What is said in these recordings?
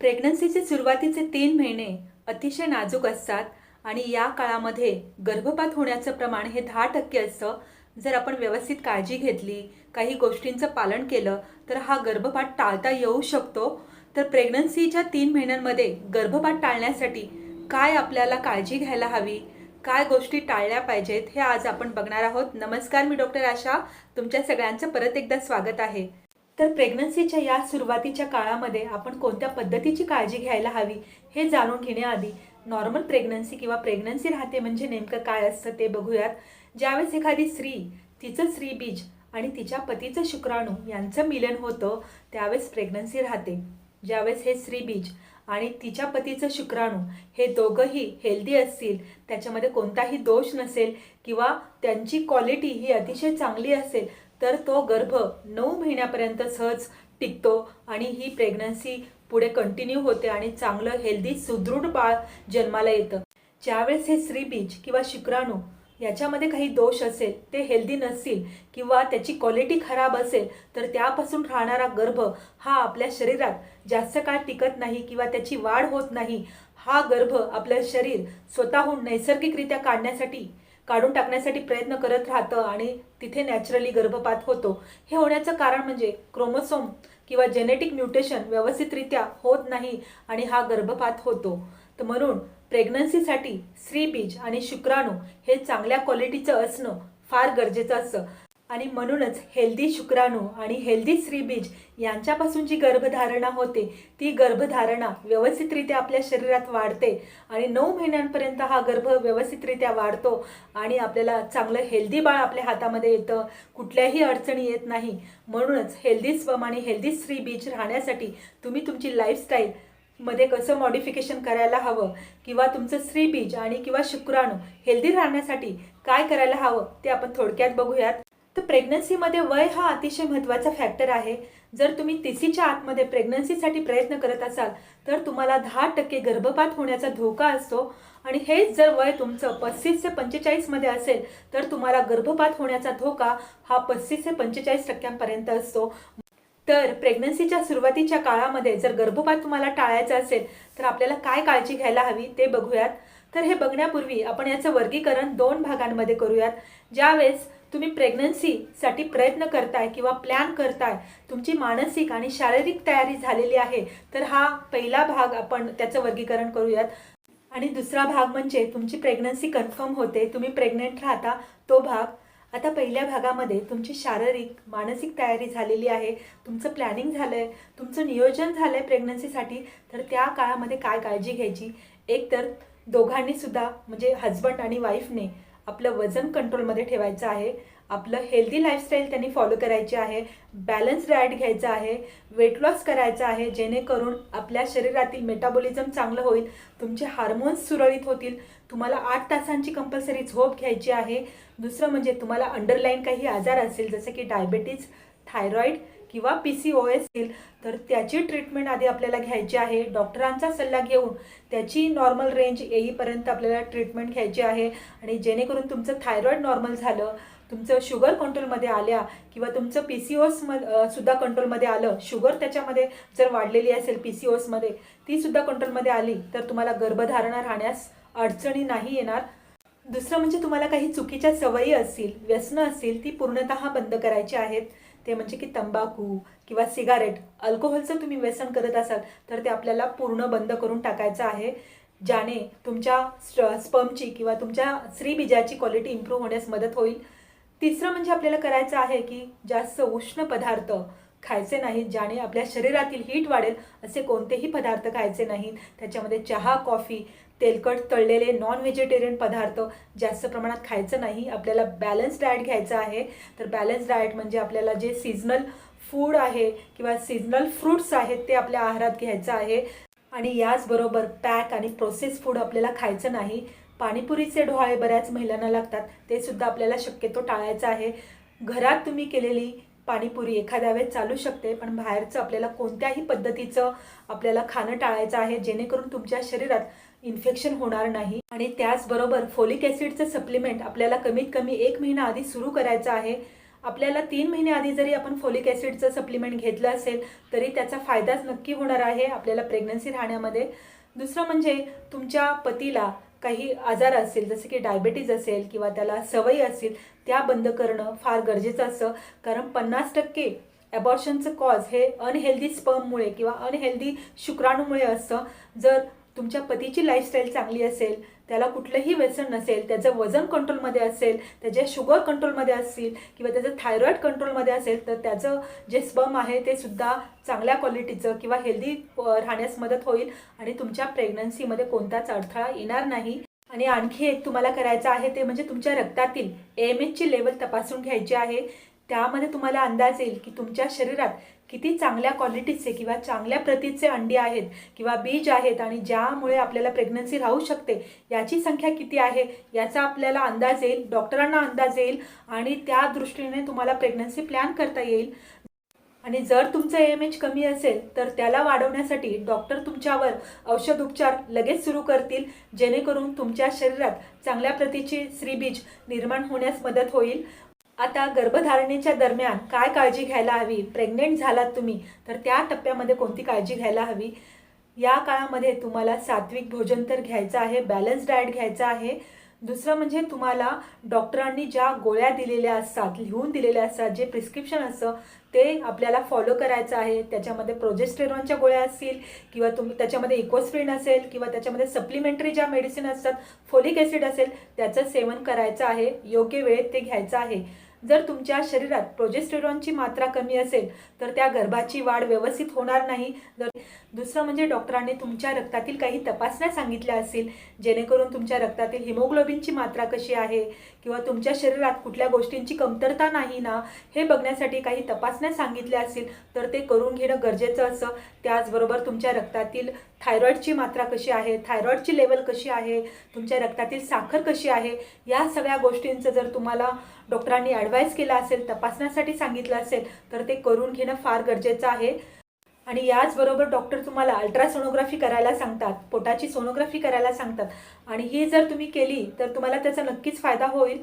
प्रेग्नन्सीचे सुरुवातीचे तीन महिने अतिशय नाजूक असतात आणि या काळामध्ये गर्भपात होण्याचं प्रमाण हे दहा टक्के असतं. जर आपण व्यवस्थित काळजी घेतली काही गोष्टींचं पालन केलं तर हा गर्भपात टाळता येऊ शकतो. तर प्रेग्नन्सीच्या तीन महिन्यांमध्ये गर्भपात टाळण्यासाठी काय आपल्याला काळजी घ्यायला हवी काय गोष्टी टाळल्या पाहिजेत हे आज आपण बघणार आहोत. नमस्कार मी डॉक्टर आशा. तुमच्या सगळ्यांचं परत एकदा स्वागत आहे. तर प्रेग्नन्सीच्या या सुरुवातीच्या काळामध्ये आपण कोणत्या पद्धतीची काळजी घ्यायला हवी हे जाणून घेण्याआधी नॉर्मल प्रेग्नन्सी किंवा प्रेग्नन्सी राहते म्हणजे नेमकं काय असतं ते बघूयात. ज्यावेळेस एखादी स्त्री तिचं स्त्रीबीज आणि तिच्या पतीचं शुक्राणू यांचं मिलन होतं त्यावेळेस प्रेग्नन्सी राहते. ज्यावेळेस हे स्त्रीबीज आणि तिच्या पतीचं शुक्राणू हे दोघंही हेल्दी असतील त्याच्यामध्ये कोणताही दोष नसेल किंवा त्यांची क्वालिटी ही अतिशय चांगली असेल तर तो गर्भ नऊ महिन्यापर्यंत सहज टिकतो आणि ही प्रेग्नन्सी पुढे कंटिन्यू होते आणि चांगलं हेल्दी सुदृढ बाळ जन्माला येतं. ज्यावेळेस हे श्रीबीज किंवा शुक्राणू याच्यामध्ये काही दोष असेल ते हेल्दी नसतील किंवा त्याची क्वालिटी खराब असेल तर त्यापासून राहणारा गर्भ हा आपल्या शरीरात जास्त काळ टिकत नाही किंवा त्याची वाढ होत नाही. हा गर्भ आपलं शरीर स्वतःहून नैसर्गिकरित्या काढण्यासाठी काढून टाकण्यासाठी प्रयत्न करत राहतं आणि तिथे नॅचरली गर्भपात होतो. हे होण्याचं कारण म्हणजे क्रोमोसोम किंवा जेनेटिक म्युटेशन व्यवस्थितरित्या होत नाही आणि हा गर्भपात होतो. तर म्हणून प्रेग्नन्सीसाठी स्त्रीबीज आणि शुक्राणू हे चांगल्या क्वालिटीचं असणं फार गरजेचं असतं. आणि म्हणूनच हेल्दी शुक्राणू आणि हेल्दी स्त्रीबीज यांच्यापासून जी गर्भधारणा होते. ती गर्भधारणा व्यवस्थितरित्या आपल्या शरीरात वाढते आणि नऊ महिन्यांपर्यंत हा गर्भ व्यवस्थितरित्या वाढतो आणि आपल्याला चांगलं हेल्दी बाळ आपल्या हातामध्ये येतं. कुठल्याही अडचणी येत नाही. म्हणूनच हेल्दी स्वम आणि हेल्दी स्त्रीबीज राहण्यासाठी तुम्ही तुमची लाईफस्टाईल मध्ये कसं मॉडिफिकेशन करायला हवं? किंवा तुमचं स्त्रीबीज आणि किंवा शुक्राणू हेल्दी राहण्यासाठी काय करायला हवं? ते आपण थोडक्यात बघूयात. तर प्रेग्नन्सीमध्ये वय हा अतिशय महत्त्वाचा फॅक्टर आहे. जर तुम्ही तिसीच्या आतमध्ये प्रेग्नन्सीसाठी प्रयत्न करत असाल तर तुम्हाला दहा टक्के गर्भपात होण्याचा धोका असतो. आणि हेच जर वय तुमचं पस्तीस ते पंचेचाळीसमध्ये असेल तर तुम्हाला गर्भपात होण्याचा धोका हा पस्तीस ते पंचेचाळीस टक्क्यांपर्यंत असतो. तर प्रेग्नन्सीच्या सुरुवातीच्या काळामध्ये जर गर्भपात तुम्हाला टाळायचा असेल तर आपल्याला काय काळजी घ्यायला हवी ते बघूयात. तर हे बघण्यापूर्वी आपण याचं वर्गीकरण दोन भागांमध्ये करूयात. ज्यावेळेस तुम्ही प्रेग्नन्सीसाठी प्रयत्न करताय किंवा प्लॅन करताय तुमची मानसिक आणि शारीरिक तयारी झालेली आहे तर हा पहिला भाग आपण त्याचं वर्गीकरण करूयात. आणि दुसरा भाग म्हणजे तुमची प्रेग्नन्सी कन्फर्म होते तुम्ही प्रेग्नंट राहता तो भाग. आता पहिल्या भागामध्ये तुमची शारीरिक मानसिक तयारी झालेली आहे तुमचं प्लॅनिंग झालं आहे तुमचं नियोजन झालं आहे प्रेग्नन्सीसाठी तर त्या काळामध्ये काय काळजी घ्यायची? एक तर म्हणजे हजबंड आणि वाईफने आपलं वजन कंट्रोलमध्ये ठेवायचं आहे. आपलं हेल्दी लाईफस्टाईल त्यांनी फॉलो करायची आहे. बॅलन्स डाएट घ्यायचं आहे. वेट लॉस करायचं आहे. जेणेकरून आपल्या शरीरातील मेटाबॉलिझम चांगलं होईल. तुमचे हार्मोन्स सुरळीत होतील. तुम्हाला आठ तासांची कंपल्सरी झोप घ्यायची आहे. दुसरं म्हणजे तुम्हाला अंडरलाईन काही आजार असेल जसं की डायबेटीज थायरॉईड किंवा पी सी ओ एस असेल तर त्याची ट्रीटमेंट आधी आपल्याला घ्यायची आहे. डॉक्टरांचा सल्ला घेऊन त्याची नॉर्मल रेंज येईपर्यंत आपल्याला ट्रीटमेंट घ्यायची आहे. आणि जेणेकरून तुमचं थायरॉईड नॉर्मल झालं तुमचं शुगर कंट्रोलमध्ये आल्या किंवा तुमचं पी सी ओस सुद्धा कंट्रोलमध्ये आलं शुगर त्याच्यामध्ये जर वाढलेली असेल पी सी ओसमध्ये तीसुद्धा कंट्रोलमध्ये आली तर तुम्हाला गर्भधारणा राहण्यास अडचणी नाही येणार. दुसरं म्हणजे तुम्हाला काही चुकीच्या सवयी असतील व्यसनं असतील ती पूर्णतः बंद करायची आहेत. ते म्हणजे की तंबाखू किंवा सिगारेट अल्कोहोलचं तुम्ही व्यसन करत असाल तर ते आपल्याला पूर्ण बंद करून टाकायचं आहे ज्याने तुमच्या स्पर्मची किंवा तुमच्या स्त्रीबीजाची क्वालिटी इम्प्रूव्ह होण्यास मदत होईल. तिसरं म्हणजे आपल्याला करायचं आहे की जास्त उष्ण पदार्थ खायचे नाहीत ज्याने आपल्या शरीरातील हीट वाढेल असे कोणतेही पदार्थ खायचे नाहीत. त्याच्यामध्ये चहा कॉफी तेलकट तळलेले नॉन व्हेजिटेरियन पदार्थ जास्त प्रमाणात खायचं नाही. आपल्याला बॅलन्स डाएट घ्यायचं आहे. तर बॅलन्स डाएट म्हणजे आपल्याला जे सीझनल फूड आहे किंवा सीझनल फ्रूट्स आहेत ते आपल्या आहारात घ्यायचं आहे. आणि याचबरोबर पॅक आणि प्रोसेस फूड आपल्याला खायचं नाही. पाणीपुरीचे डोहाळे बऱ्याच महिलांना लागतात. ते सुद्धा आपल्याला शक्यतो टाळायचं आहे. घरात तुम्ही केलेली पाणीपुरी एखाद्या वेळेस चालू शकते पण बाहेरचं आपल्याला कोणत्याही पद्धतीचं आपल्याला खाणं टाळायचं आहे. जेणेकरून तुमच्या शरीरात इन्फेक्शन होणार नाही. आणि त्याचबरोबर फोलिक ॲसिडचं सप्लिमेंट आपल्याला कमीत कमी एक महिना आधी सुरू करायचं आहे. आपल्याला तीन महिने आधी जरी आपण फोलिक ॲसिडचं सप्लिमेंट घेतलं असेल तरी त्याचा फायदाच नक्की होणार आहे आपल्याला प्रेग्नन्सी राहण्यामध्ये. दुसरं म्हणजे तुमच्या पतीला काही आजार असेल जसे की डायबेटीज असेल किंवा त्याला सवयी असतील त्या बंद करणं फार गरजेचं असतं. कारण पन्नास टक्के ॲबॉर्शनचं कॉज हे अनहेल्दी स्पर्ममुळे किंवा अनहेल्दी शुक्राणूमुळे असतं. जर तुमच्या पतीची लाईफस्टाईल चांगली असेल त्याला कुठलंही व्यसन नसेल त्याचं वजन कंट्रोलमध्ये असेल त्याचे शुगर कंट्रोलमध्ये असतील किंवा त्याचं थायरॉईड कंट्रोलमध्ये असेल तर त्याचं जे स्पम आहे ते सुद्धा चांगल्या क्वालिटीचं किंवा हेल्दी राहण्यास मदत होईल. आणि तुमच्या प्रेग्नन्सीमध्ये कोणताच अडथळा येणार नाही. आणि आणखी एक तुम्हाला करायचं आहे ते म्हणजे तुमच्या रक्तातील एम एचची लेवल तपासून घ्यायची आहे. त्यामध्ये तुम्हाला अंदाज येईल की तुमच्या शरीरात किती चांगल्या क्वालिटीचे किंवा चांगल्या प्रतीचे अंडी आहेत किंवा बीज आहेत आणि ज्यामुळे आपल्याला प्रेग्नन्सी राहू शकते याची संख्या किती आहे? याचा आपल्याला अंदाज येईल डॉक्टरांना अंदाज येईल आणि त्या दृष्टीने तुम्हाला प्रेग्नन्सी प्लॅन करता येईल. आणि जर तुमचं एम एच कमी असेल तर त्याला वाढवण्यासाठी डॉक्टर तुमच्यावर औषध उपचार लगेच सुरू करतील जेणेकरून तुमच्या शरीरात चांगल्या प्रतीची श्रीबीज निर्माण होण्यास मदत होईल. आता गर्भधारणेच्या दरम्यान काय काळजी घ्यायला हवी? प्रेग्नेंट झालात तुम्ही तर त्या टप्प्यामध्ये कोणती काळजी घ्यायला हवी? या काळामध्ये तुम्हाला सात्विक भोजन तर घ्यायचं आहे बॅलन्स डाएट घ्यायचं आहे. दुसरं म्हणजे तुम्हाला डॉक्टरांनी ज्या गोळ्या दिलेल्या असतात लिहून दिलेल्या असतात जे प्रिस्क्रिप्शन असतं ते आपल्याला फॉलो करायचं आहे. त्याच्यामध्ये प्रोजेस्टेरॉनच्या गोळ्या असतील किंवा तुम्ही त्याच्यामध्ये इकोस्प्रिन असेल किंवा त्याच्यामध्ये सप्लिमेंटरी ज्या मेडिसिन असतात फोलिक ॲसिड असेल त्याचं सेवन करायचं आहे. योग्य वेळेत ते घ्यायचं आहे. जर तुमच्या शरीरात प्रोजेस्टेरॉनची मात्रा कमी असेल तर त्या गर्भाची वाढ व्यवस्थित होणार नाही. जर दुसरं म्हणजे डॉक्टरांनी तुमच्या रक्तातील काही तपासण्या सांगितल्या असतील जेणेकरून तुमच्या रक्तातील हिमोग्लोबिनची मात्रा कशी आहे किंवा तुमच्या शरीरात कुठल्या गोष्टींची कमतरता नाही ना हे बघण्यासाठी काही तपासण्या सांगितल्या असतील तर ते करून घेणं गरजेचं असं त्याचबरोबर तुमच्या रक्तातील थायरॉईडची मात्रा कशी आहे थायरॉईडची लेवल कशी आहे तुमच्या रक्तातील साखर कशी आहे या सगळ्या गोष्टींचं जर तुम्हाला डॉक्टरांनी ॲडवाईस केला असेल तपासण्यासाठी सांगितलं असेल तर ते करून घेणं फार गरजेचं आहे. आणि याचबरोबर डॉक्टर तुम्हाला अल्ट्रासोनोग्राफी करायला सांगतात पोटाची सोनोग्राफी करायला सांगतात. आणि ही जर तुम्ही केली तर तुम्हाला त्याचा नक्कीच फायदा होईल.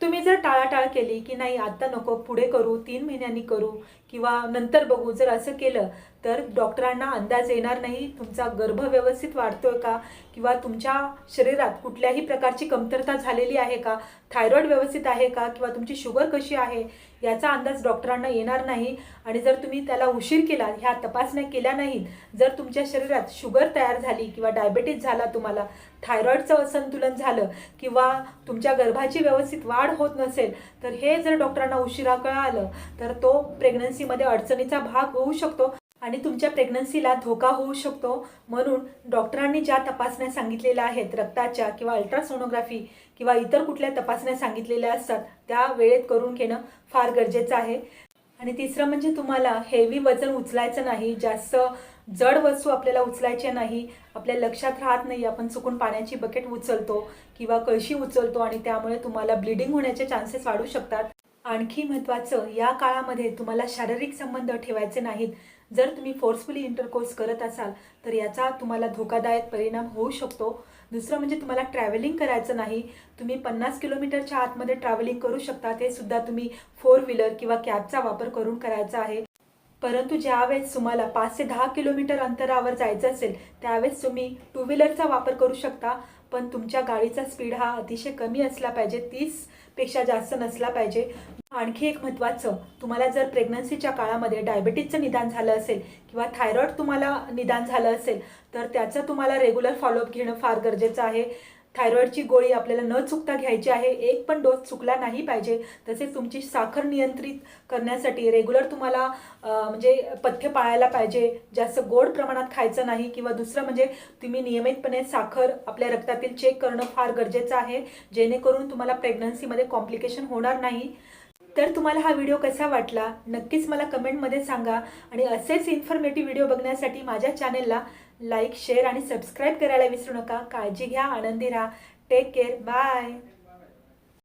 तुम्ही जर टाळाटाळ केली की नाही आत्ता नको पुढे करू तीन महिन्यांनी करू किंवा नंतर बघू जर असं केलं तर डॉक्टरांना अंदाज येणार नाही तुमचा गर्भ व्यवस्थित वाढतोय का? किंवा तुमच्या शरीरात कुठल्याही प्रकारची कमतरता झालेली आहे का? थायरॉईड व्यवस्थित आहे का? किंवा तुमची शुगर कशी आहे? याचा अंदाज डॉक्टरांना येणार नाही. आणि जर तुम्ही त्याला उशीर केला ह्या तपासण्या केल्या नाहीत जर तुमच्या शरीरात शुगर तयार झाली किंवा डायबेटीज झाला तुम्हाला थायरॉईडचं असंतुलन झालं किंवा तुमच्या गर्भाची व्यवस्थित वाढ होत नसेल तर हे जर डॉक्टरांना उशिरा कळालं तर तो प्रेग्नन्सीमध्ये अडचणीचा भाग होऊ शकतो. आणि तुमच्या प्रेग्नन्सीला धोका होऊ शकतो. म्हणून डॉक्टरांनी ज्या तपासण्या सांगितलेल्या आहेत रक्ताच्या किंवा अल्ट्रासोनोग्राफी किंवा इतर कुठल्या तपासण्या सांगितलेल्या असतात त्या वेळेत करून घेणं फार गरजेचं आहे. आणि तिसरं म्हणजे तुम्हाला हेवी वजन उचलायचं नाही जास्त जड वस्तू आपल्याला उचलायच्या नाही आपल्या लक्षात राहत नाही आपण चुकून पाण्याची बकेट उचलतो किंवा कळशी उचलतो आणि त्यामुळे तुम्हाला ब्लिडिंग होण्याचे चान्सेस वाढू शकतात. आणखी महत्त्वाचं या काळामध्ये तुम्हाला शारीरिक संबंध ठेवायचे नाहीत. जर तुम्ही फोर्सफुली इंटरकोर्स करत असाल तर याचा तुम्हाला धोकादायक परिणाम होऊ शकतो. दुसरं म्हणजे तुम्हाला ट्रॅव्हलिंग करायचं नाही. तुम्ही पन्नास किलोमीटरच्या आतमध्ये ट्रॅव्हलिंग करू शकता. ते सुद्धा तुम्ही फोर व्हीलर किंवा कॅबचा वापर करून करायचा आहे. परंतु ज्यावेळेस तुम्हाला पाच ते दहा किलोमीटर अंतरावर जायचं असेल त्यावेळेस तुम्ही टू व्हीलरचा वापर करू शकता. पण तुमच्या गाडीचा स्पीड हा अतिशय कमी असला पाहिजे तीसपेक्षा जास्त नसला पाहिजे. आणखी एक महत्त्वाचं तुम्हाला जर प्रेग्नन्सीच्या काळामध्ये डायबिटीजचं निदान झालं असेल किंवा थायरॉईड तुम्हाला निदान झालं असेल तर त्याचं तुम्हाला रेग्युलर फॉलोअप घेणं फार गरजेचं आहे. थायरॉईडची गोळी आपल्याला न चुकता घ्यायची आहे. एक पण डोस चुकला नाही पाहिजे. तसेच तुमची साखर नियंत्रित करण्यासाठी रेग्युलर तुम्हाला म्हणजे पथ्य पाळायला पाहिजे. जास्त गोड प्रमाणात खायचं नाही किंवा दुसरं म्हणजे तुम्ही नियमितपणे साखर आपल्या रक्तातील चेक करणं फार गरजेचं आहे. जेणेकरून तुम्हाला प्रेग्नन्सीमध्ये कॉम्प्लिकेशन होणार नाही. तर तुम्हाला हा व्हिडिओ कसा वाटला? नक्कीच मला कमेंटमध्ये सांगा. आणि असेच इन्फॉर्मेटिव्ह व्हिडिओ बघण्यासाठी माझ्या चॅनेलला लाईक शेअर आणि सबस्क्राईब करायला विसरू नका. काळजी घ्या आनंदी राहा. Take care. बाय.